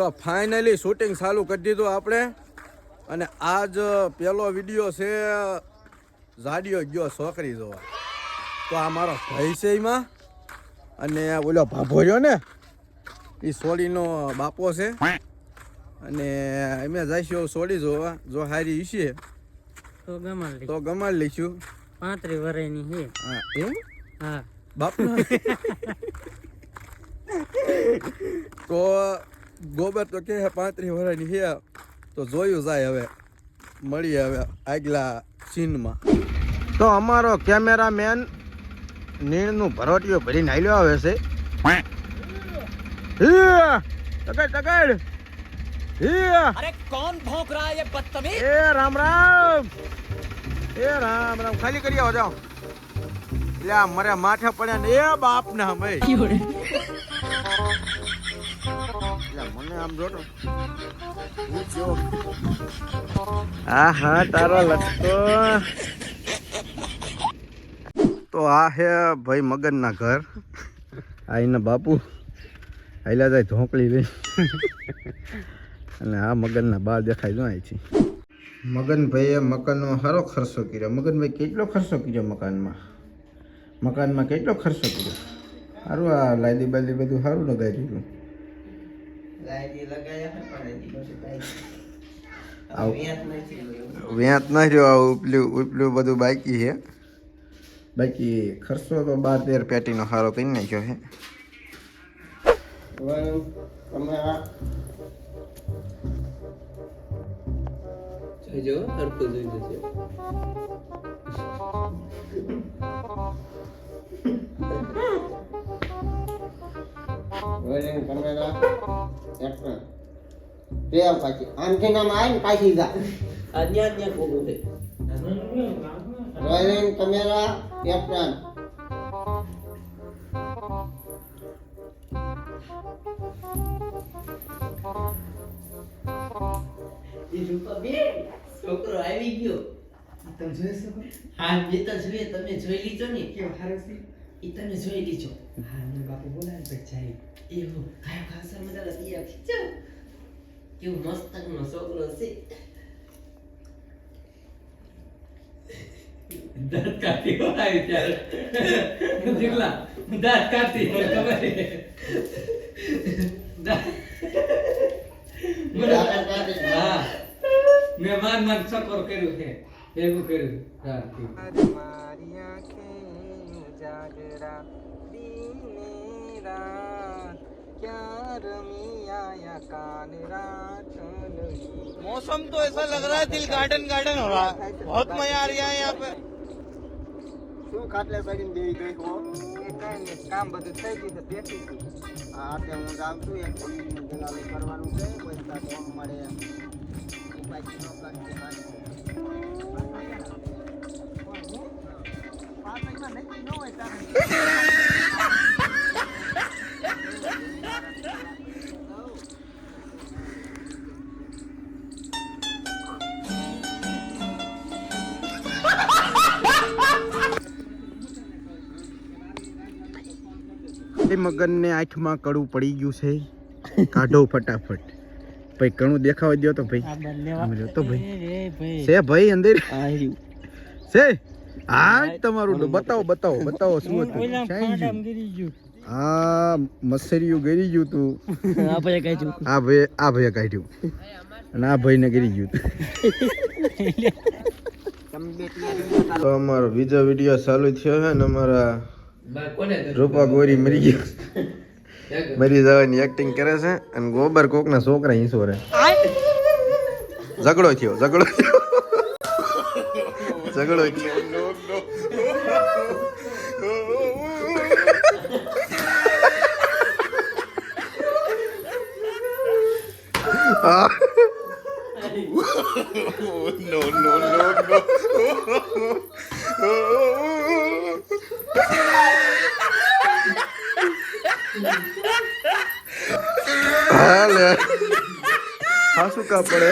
તો finally shooting ચાલુ કરી દીધું આપણે. અને આજ પેલો વીડિયો છે ઝાડિયો ગયો છોકરી જોવા. તો આ મારો ભાઈ છે એમાં. અને ઓલો ભાભો રહ્યો ને એ સોડીનો બાપો છે. અને અમે જઈશું સોડી જોવા જો હારી ગમાડી તો ગમાડ લઈશું. પાંત્રી વર્ષની છે. હા એમ? હા. બાપના? તો ગોબર તો કે પાંત્રીસ વર્ષની છે તો જોયું જાય હવે. મળીએ હવે આગલા સીનમાં. તો અમારો કેમેરામેન નીણનું ભરોટીઓ ભરીને હાલ્યો આવે છે. તકડ તકડ અરે કોણ ભોંક રહા રામ રામ! એ રામ રામ ખાલી કરી આવો મરે માથે પડ્યા ને એ બાપ ના ભાઈ આમ જોતો હું હા તારો લટકો. તો આ હે ભાઈ મગનના ઘર. આ એના બાપુ. આયલા જાય ઢોકળી લઈ. અને આ મગનના બા દેખાય જો અહીં છે મગનભાઈએ મકાનનો સારો ખર્ચો કર્યો. મગનભાઈ કેટલો ખર્ચો કર્યો મકાનમાં? મકાનમાં કેટલો ખર્ચો કર્યો? સારું આ લાદી બાદી બધું સારું લગાવી દીધું. વ્યાત ના રહ્યો આવું ઉપલું ઉપલું બધું બાકી છે. બાકી ખર્ચો તો બાર તેર પેટીનો સારો કરી નાખ્યો છે. જોઈજો હરખું જોઈ જશે છોકરો આવી ગયો. તમે જોઈ હા બે જોઈએ. તમે જોઈ લીધો ને. કેવો હારો એ તમે જોઈ લીધો એવું કાયો ખાસા મજા તૈયાર ખીચો. કેવું મસ્ત નો છોકરો છે. દાંત કાઢી આવી ત્યારે. દીકલા દાંત કાઢી મને ખબર હા. મેં માન માન સકોર કર્યું છે. ભેગું કર્યું. હા ઠીક. मौसम तो ऐसा लग रहा है दिल गार्डन गार्डन हो रहा है बहुत मजा आ रहा है यहाँ पे શું ખાટલે કરીને બેહી ગઈ હો કામ બધું થઈ ગયું છે બેઠી છું હા તે હું જાઉં છું એક પોલીસનું જલાલી કરવાનું છે કોઈ તાર ફોન મળે એમ બાકી નો પ્લાન એ મગનને આંખમાં કડું પડી ગયું છે. કાઢો ફટાફટ. ભાઈ કણું દેખાવા દો તો ભાઈ. તો ભાઈ. છે ભાઈ અંદર? છે? હા તમારું બતાવો બતાવો બતાવો શું હતું? આ મસરિયું ગરી ગયું તું. આ ભાઈ કાઢ્યું. આ ભાઈ આ ભાઈ કાઢ્યું. અને આ ભાઈને ગરી ગયું તું. તો અમારો બીજો વીડિયો ચાલુ થયો છે ને અમારા રૂપા ગોરી મરી ગયો. મરી જવાની એક્ટિંગ કરે છે અને ગોબર કોકના છોકરા ઈસોરે ઝઘડો થયો ઝઘડો થયો. ઝઘડો થયો. No, no, no, no, હાલે હા શું કા પડે?